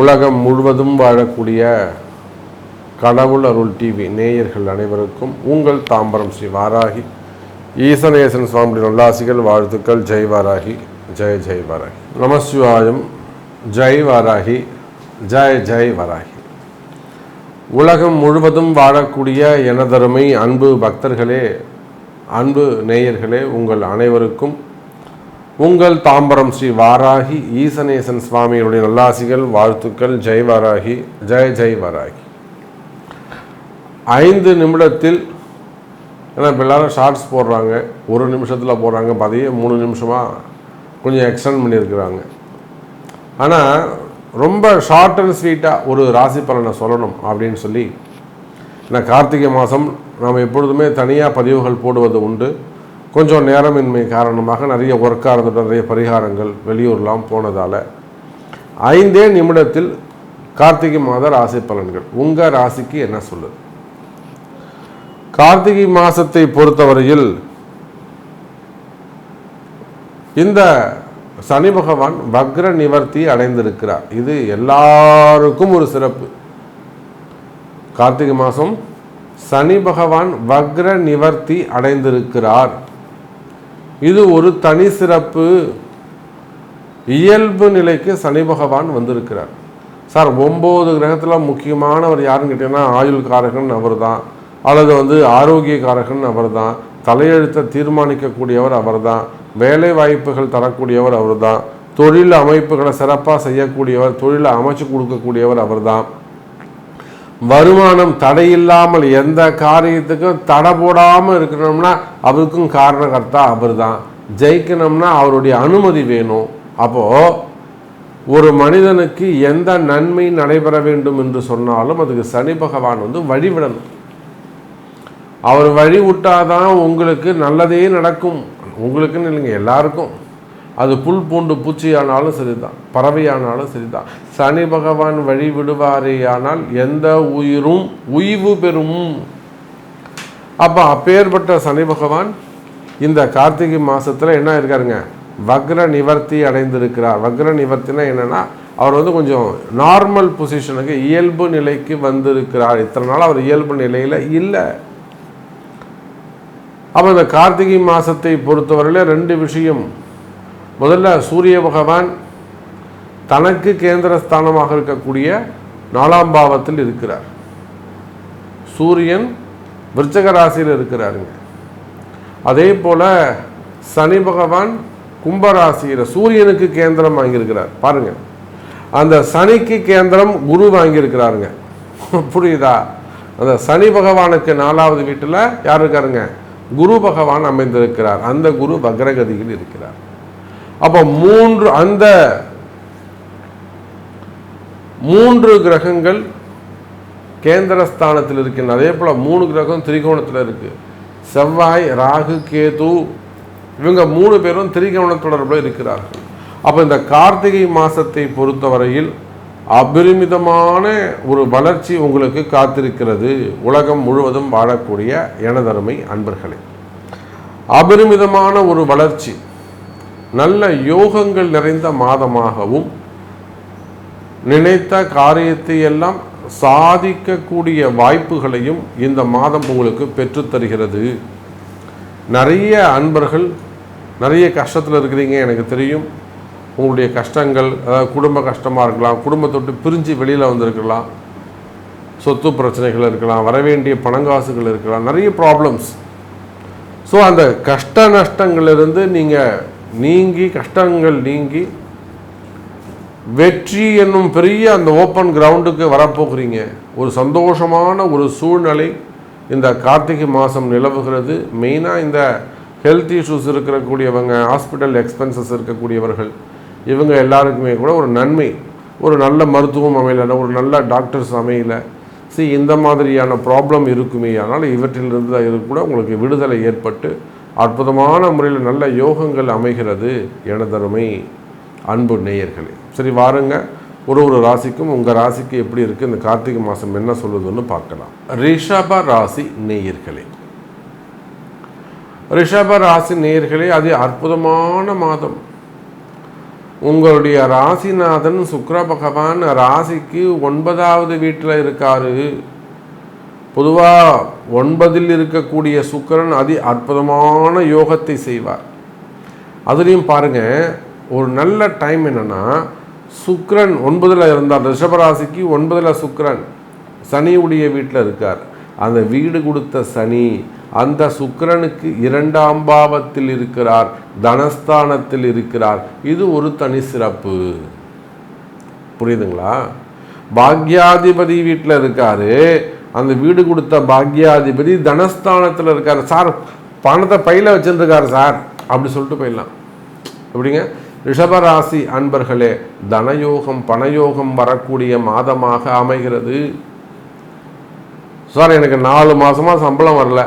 உலகம் முழுவதும் வாழக்கூடிய கடவுள் அருள் டிவி நேயர்கள் அனைவருக்கும் உங்கள் தாம்பரம் ஸ்ரீ வாராகி. ஈசனேசன் சுவாமி நல்லாசிகள் வாழ்த்துக்கள் ஜெய் வாராகி ஜெய் ஜெய் வாராகி. நமசிவாயம் ஜெய் வாராகி ஜெய் ஜெய் வாராகி. உலகம் முழுவதும் வாழக்கூடிய எனதருமை அன்பு பக்தர்களே அன்பு நேயர்களே உங்கள் அனைவருக்கும் உங்கள் தாம்பரம் ஸ்ரீ வாராகி ஈசனேசன் சுவாமியுடைய நல்லாசிகள் வாழ்த்துக்கள் ஜெய் வாராகி ஜெய ஜெய் வாராகி. ஐந்து நிமிடத்தில் ஏன்னா இப்போ எல்லாரும் ஷார்ட்ஸ் போடுறாங்க ஒரு நிமிஷத்தில் போடுறாங்க பதியே மூணு நிமிஷமாக கொஞ்சம் எக்ஸ்டெண்ட் பண்ணியிருக்கிறாங்க. ஆனால் ரொம்ப ஷார்ட் அண்ட் ஸ்வீட்டாக ஒரு ராசி பலனை சொல்லணும் அப்படின்னு சொல்லி ஏன்னா கார்த்திகை மாதம் நாம் எப்பொழுதுமே தனியாக பதிவுகள் போடுவது உண்டு. கொஞ்சம் நேரமின்மை காரணமாக நிறைய ஒர்க்காக இருந்துட்டு நிறைய பரிகாரங்கள் வெளியூர்லாம் போனதால் ஐந்தே நிமிடத்தில் கார்த்திகை மாத ராசி பலன்கள். உங்கள் ராசிக்கு என்ன சொல்லுது? கார்த்திகை மாதத்தை பொறுத்தவரையில் இந்த சனி பகவான் வக்ர நிவர்த்தி அடைந்திருக்கிறார். இது எல்லாருக்கும் ஒரு சிறப்பு. கார்த்திகை மாதம் சனி பகவான் வக்ர நிவர்த்தி அடைந்திருக்கிறார். இது ஒரு தனி சிறப்பு. இயல்பு நிலைக்கு சனி பகவான் வந்திருக்கிறார். சார் ஒம்பது கிரகத்தில் முக்கியமானவர் யாருன்னு கேட்டிங்கன்னா ஆயுள் காரகன் அவர் தான் அல்லது வந்து ஆரோக்கிய காரகன் அவர் தான் தலையெழுத்தை தீர்மானிக்கக்கூடியவர் அவர் தான் வேலை வாய்ப்புகள் தரக்கூடியவர் அவர் தான் தொழில் அமைப்புகளை சிறப்பாக செய்யக்கூடியவர் தொழிலை அமைச்சு கொடுக்கக்கூடியவர் அவர் தான் வருமானம் தடையில்லாமல் எந்த காரியத்துக்கும் தடை போடாமல் இருக்கணும்னா அவருக்கும் காரணகர்த்தா அவர் தான் ஜெயிக்கணும்னா அவருடைய அனுமதி வேணும். அப்போது ஒரு மனிதனுக்கு எந்த நன்மை நடைபெற வேண்டும் என்று சொன்னாலும் அதுக்கு சனி பகவான் வந்து வழிவிடணும் அவர் வழி விட்டாதான் உங்களுக்கு நல்லதே நடக்கும். உங்களுக்குன்னு இல்லைங்க எல்லாருக்கும். அது புல் பூண்டு பூச்சியானாலும் சரிதான் பறவையானாலும் சரிதான். சனி பகவான் வழி விடுவாரேயானால் எந்த உயிரும் உய்வு பெறும். அப்போ அப்பேற்பட்ட சனி பகவான் இந்த கார்த்திகை மாதத்தில் என்ன இருக்காருங்க வக்ர நிவர்த்தி அடைந்திருக்கிறார். வக்ர நிவர்த்தினா என்னென்னா அவர் வந்து கொஞ்சம் நார்மல் பொசிஷனுக்கு இயல்பு நிலைக்கு வந்திருக்கிறார். இத்தனை நாள் அவர் இயல்பு நிலையில் இல்லை. அப்போ இந்த கார்த்திகை மாதத்தை பொறுத்தவரையில் ரெண்டு விஷயம். முதல்ல சூரிய பகவான் தனக்கு கேந்திர ஸ்தானமாக இருக்கக்கூடிய நாலாம் பாவத்தில் இருக்கிறார். சூரியன் விருச்சக ராசியில் இருக்கிறாருங்க. அதே போல் சனி பகவான் கும்பராசியில் சூரியனுக்கு கேந்திரம் வாங்கியிருக்கிறார். பாருங்க. அந்த சனிக்கு கேந்திரம் குரு வாங்கியிருக்கிறாருங்க. புரியுதா? அந்த சனி பகவானுக்கு நாலாவது வீட்டில் யார் இருக்காருங்க? குரு பகவான் அமைந்திருக்கிறார். அந்த குரு வக்ரகதியில் இருக்கிறார். அப்போ மூன்று அந்த மூன்று கிரகங்கள் கேந்திரஸ்தானத்தில் இருக்கின்ற அதே போல் மூணு கிரகம் திரிகோணத்தில் இருக்கு. செவ்வாய் ராகு கேது இவங்க மூணு பேரும் திரிகோண தொடர்பில் இருக்கிறார்கள். அப்போ இந்த கார்த்திகை மாதத்தை பொறுத்தவரையில் அபரிமிதமான ஒரு வளர்ச்சி உங்களுக்கு காத்திருக்கிறது. உலகம் முழுவதும் வாழக்கூடிய எனதருமை அன்பர்களே. அபரிமிதமான ஒரு வளர்ச்சி. நல்ல யோகங்கள் நிறைந்த மாதமாகவும் நினைத்த காரியத்தை எல்லாம் சாதிக்கக்கூடிய வாய்ப்புகளையும் இந்த மாதம் உங்களுக்கு பெற்றுத்தருகிறது நிறைய அன்பர்கள் நிறைய கஷ்டத்தில் இருக்கிறீங்க எனக்கு தெரியும். உங்களுடைய கஷ்டங்கள் அதாவது குடும்ப கஷ்டமாக இருக்கலாம் குடும்பத்தொட்டு பிரிஞ்சு வெளியில் வந்திருக்கலாம். சொத்து பிரச்சனைகள் இருக்கலாம் வரவேண்டிய பணங்காசுகள் இருக்கலாம் நிறைய ப்ராப்ளம்ஸ் ஸோ அந்த கஷ்ட நஷ்டங்கள்லேருந்து நீங்கள் நீங்கி கஷ்டங்கள் நீங்கி வெற்றி என்னும் பெரிய அந்த ஓப்பன் கிரவுண்டுக்கு வரப்போகிறீங்க. ஒரு சந்தோஷமான ஒரு சூழ்நிலை இந்த கார்த்திகை மாதம் நிலவுகிறது. மெயினாக இந்த ஹெல்த் இஷ்யூஸ் இருக்கக்கூடியவங்க ஹாஸ்பிட்டல் எக்ஸ்பென்சஸ் இருக்கக்கூடியவர்கள் இவங்க எல்லாருக்குமே கூட ஒரு நன்மை. ஒரு நல்ல மருத்துவம் அமையல ஒரு நல்ல டாக்டர்ஸ் அமையல. சி இந்த மாதிரியான ப்ராப்ளம் இருக்குமே. ஆனால் இவற்றிலிருந்து இது கூட உங்களுக்கு விடுதலை ஏற்பட்டு அற்புதமான முறையில் நல்ல யோகங்கள் அமைகிறது எனதருமை அன்பு நேயர்களே. சரி வாருங்க. ஒரு ஒரு ராசிக்கும் உங்கள் ராசிக்கு எப்படி இருக்குது இந்த கார்த்திகை மாதம் என்ன சொல்லுதுன்னு பார்க்கலாம். ரிஷப ராசி நேயர்களே. ரிஷப ராசி நேயர்களே அது அற்புதமான மாதம். உங்களுடைய ராசிநாதன் சுக்கிர பகவான் ராசிக்கு ஒன்பதாவது வீட்டில் இருக்காரு. பொதுவாக ஒன்பதில் இருக்கக்கூடிய சுக்கரன் அதி அற்புதமான யோகத்தை செய்வார். அதுலேயும் பாருங்க ஒரு நல்ல டைம் என்னென்னா சுக்ரன் ஒன்பதில் இருந்தார். ரிஷபராசிக்கு ஒன்பதில் சுக்ரன் சனியுடைய வீட்டில் இருக்கார். அந்த வீடு கொடுத்த சனி அந்த சுக்கரனுக்கு இரண்டாம் பாவத்தில் இருக்கிறார். தனஸ்தானத்தில் இருக்கிறார். இது ஒரு தனி சிறப்பு. புரியுதுங்களா? பாக்யாதிபதி வீட்டில் இருக்காரு. அந்த வீடு கொடுத்த பாக்யாதிபதி தனஸ்தானத்தில் இருக்கார். சார் பணத்தை பையில வச்சுருக்காரு சார். அப்படி சொல்லிட்டு போயிடலாம். எப்படிங்க? ரிஷபராசி அன்பர்களே தனயோகம் பணயோகம் வரக்கூடிய மாதமாக அமைகிறது. சார் எனக்கு நாலு மாதமாக சம்பளம் வரல.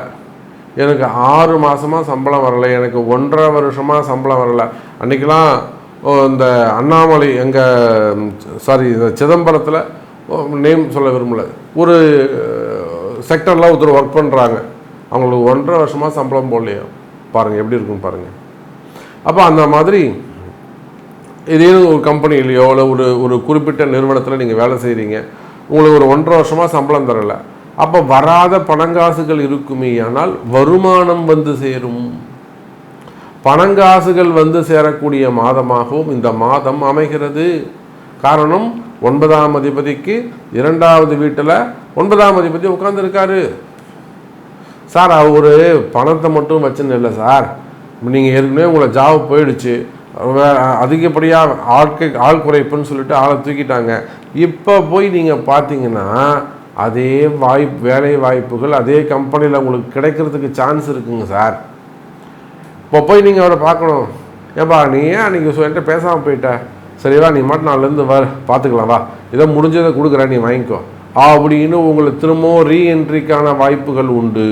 எனக்கு ஆறு மாதமாக சம்பளம் வரல. எனக்கு ஒன்றரை வருஷமாக சம்பளம் வரல. அன்றைக்கெலாம் இந்த அண்ணாமலை எங்கள் சாரி இந்த சிதம்பரத்தில் நேம் சொல்ல விரும்பல. ஒரு செக்டரில் ஒருத்தர் ஒர்க் பண்ணுறாங்க அவங்களுக்கு ஒன்றரை வருஷமாக சம்பளம் போடலையோ. பாருங்கள் எப்படி இருக்கும் பாருங்கள் அப்போ அந்த மாதிரி இதே ஒரு கம்பெனிலையோ இல்லை ஒரு ஒரு குறிப்பிட்ட நிறுவனத்தில் நீங்கள் வேலை செய்கிறீங்க உங்களுக்கு ஒரு ஒன்றரை வருஷமாக சம்பளம் தரலை. அப்போ வராத பணங்காசுகள் இருக்குமே ஆனால் வருமானம் வந்து சேரும். பணங்காசுகள் வந்து சேரக்கூடிய மாதமாகவும் இந்த மாதம் அமைகிறது. காரணம் ஒன்பதாம் அதிபதிக்கு இரண்டாவது வீட்டில் ஒன்பதாம் அதிபதி உட்காந்துருக்காரு சார் அவர் பணத்தை மட்டும் வச்சுன்னு இல்லை சார். நீங்கள் ஏற்கனவே உங்களை ஜாப் போயிடுச்சு. அதிகப்படியாக ஆட்கு ஆள் குறைப்புன்னு சொல்லிட்டு ஆளை தூக்கிட்டாங்க. இப்போ போய் நீங்கள் பார்த்தீங்கன்னா அதே வாய்ப்பு வேலை வாய்ப்புகள் அதே கம்பெனியில் உங்களுக்கு கிடைக்கிறதுக்கு சான்ஸ் இருக்குங்க சார். இப்போ போய் நீங்கள் அவரை பார்க்கணும். ஏப்பா நீ ஏன் அன்றைக்கி என்கிட்ட பேசாமல் போயிட்ட? சரிவா நீ மட்டும் நாளிலேருந்து வர பார்த்துக்கலாம் வா. இதை முடிஞ்சதை கொடுக்குறேன் நீ வாங்கிக்கோ. அப்படின்னு உங்களுக்கு திரும்பவும் ரீஎன்ட்ரிக்கான வாய்ப்புகள் உண்டு.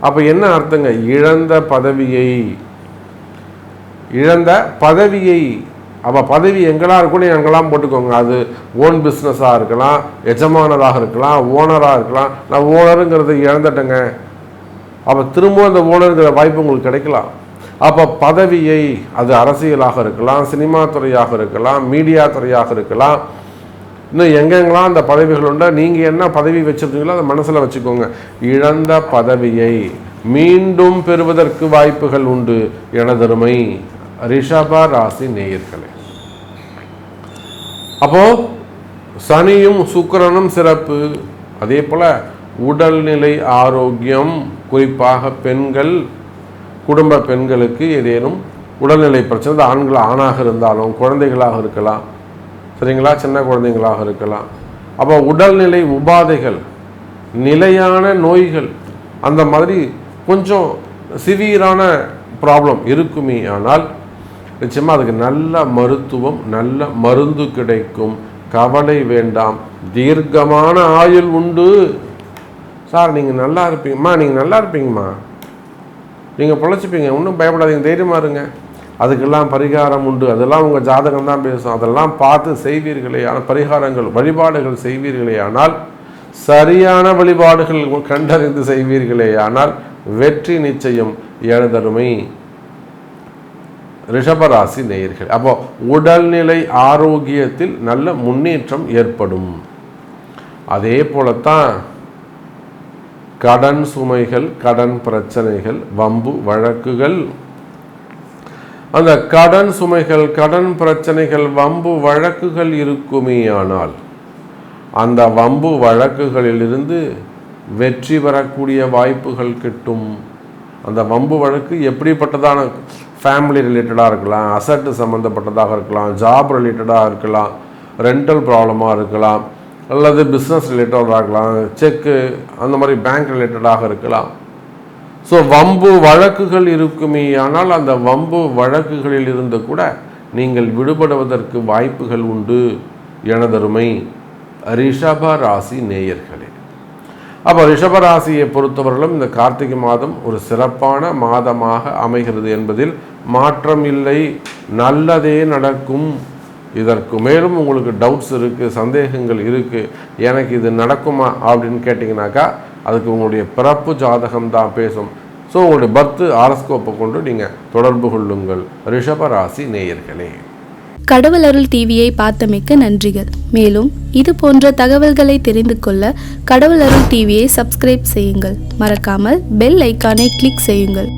அப்போ என்ன அர்த்தங்க? இழந்த பதவியை இழந்த பதவியை அப்போ பதவி எங்களாக இருக்கணும் எங்கெல்லாம் போட்டுக்கோங்க. அது ஓன் பிஸ்னஸாக இருக்கலாம் எஜமானராக இருக்கலாம் ஓனராக இருக்கலாம். நான் ஓனருங்கிறத இழந்துட்டேங்க. அப்போ திரும்பவும் அந்த ஓனருங்கிற வாய்ப்பு உங்களுக்கு கிடைக்கலாம். அப்போ பதவியை அது அரசியலாக இருக்கலாம் சினிமா துறையாக இருக்கலாம் மீடியா துறையாக இருக்கலாம். இன்னும் எங்கெங்கெல்லாம் அந்த பதவிகள் உண்டோ நீங்கள் என்ன பதவி வச்சுருக்கீங்களோ அதை மனசில் வச்சுக்கோங்க. இழந்த பதவியை மீண்டும் பெறுவதற்கு வாய்ப்புகள் உண்டு எனதருமை ரிஷப ராசி நேயர்களே. அப்போ சனியும் சுக்கரனும் சிறப்பு. அதே போல் உடல்நிலை ஆரோக்கியம் குறிப்பாக பெண்கள் குடும்ப பெண்களுக்கு ஏதேனும் உடல்நிலை பிரச்சனை ஆண்கள் ஆணாக இருந்தாலும் குழந்தைகளாக இருக்கலாம். சரிங்களா? சின்ன குழந்தைங்களாக இருக்கலாம். அப்போ உடல்நிலை உபாதைகள் நிலையான நோய்கள் அந்த மாதிரி கொஞ்சம் சிவியரான ப்ராப்ளம் இருக்குமே ஆனால் நிச்சயமாக அதுக்கு நல்ல மருத்துவம் நல்ல மருந்து கிடைக்கும். கவலை வேண்டாம். தீர்க்கமான ஆயுள் உண்டு. சார் நீங்கள் நல்லா இருப்பீங்கம்மா. நீங்கள் நல்லா இருப்பீங்கம்மா. நீங்கள் பிழைச்சிப்பீங்க. ஒன்றும் பயப்படாதீங்க. தைரியமாக இருங்க. அதுக்கெல்லாம் பரிகாரம் உண்டு. அதெல்லாம் உங்கள் ஜாதகம் தான் பேசும். அதெல்லாம் பார்த்து செய்வீர்களே. ஆனால் பரிகாரங்கள் வழிபாடுகள் செய்வீர்களே. ஆனால் சரியான வழிபாடுகள் கண்டறிந்து செய்வீர்களே. ஆனால் வெற்றி நிச்சயம் எழுதருமை ரிஷபராசி நேயர்கள். அப்போ உடல்நிலை ஆரோக்கியத்தில் நல்ல முன்னேற்றம் ஏற்படும். அதே போலத்தான் கடன் சுமைகள் கடன் பிரச்சனைகள் வம்பு வழக்குகள். அந்த கடன் சுமைகள் கடன் பிரச்சனைகள் வம்பு வழக்குகள் இருக்குமே ஆனால் அந்த வம்பு வழக்குகளிலிருந்து வெற்றி பெறக்கூடிய வாய்ப்புகள் கிட்டும். அந்த வம்பு வழக்கு எப்படிப்பட்டதான ஃபேமிலி ரிலேட்டடாக இருக்கலாம் அசட்டு சம்மந்தப்பட்டதாக இருக்கலாம் ஜாப் ரிலேட்டடாக இருக்கலாம் ரெண்டல் ப்ராப்ளமாக இருக்கலாம் அல்லது பிஸ்னஸ் ரிலேட்டடாக இருக்கலாம் செக்கு அந்த மாதிரி பேங்க் ரிலேட்டடாக இருக்கலாம். ஸோ வம்பு வழக்குகள் இருக்குமே ஆனால் அந்த வம்பு வழக்குகளில் இருந்து கூட நீங்கள் விடுபடுவதற்கு வாய்ப்புகள் உண்டு. எனதருமை ரிஷப ராசி நேயர்களே. அப்போ ரிஷபராசியை பொறுத்தவர்களும் இந்த கார்த்திகை மாதம் ஒரு சிறப்பான மாதமாக அமைகிறது என்பதில் மாற்றம் இல்லை. நல்லதே நடக்கும். இதற்கு மேலும் உங்களுக்கு டவுட்ஸ் இருக்குது சந்தேகங்கள் இருக்குது எனக்கு இது நடக்குமா அப்படின்னு கேட்டிங்கனாக்கா அதுக்கு உங்களுடைய பிறப்பு ஜாதகம் தான் பேசும். ஸோ உங்களுடைய பர்த்து ஆரஸ்கோப்பை கொண்டு நீங்கள் தொடர்பு கொள்ளுங்கள். ரிஷபராசி நேயர்களே. கடவுள் அருள் டிவியை பார்த்தமைக்க நன்றிகள். மேலும் இது போன்ற தகவல்களை தெரிந்து கொள்ள கடவுள் அருள் டிவியை சப்ஸ்கிரைப் செய்யுங்கள். மறக்காமல் பெல் ஐக்கானை கிளிக் செய்யுங்கள்.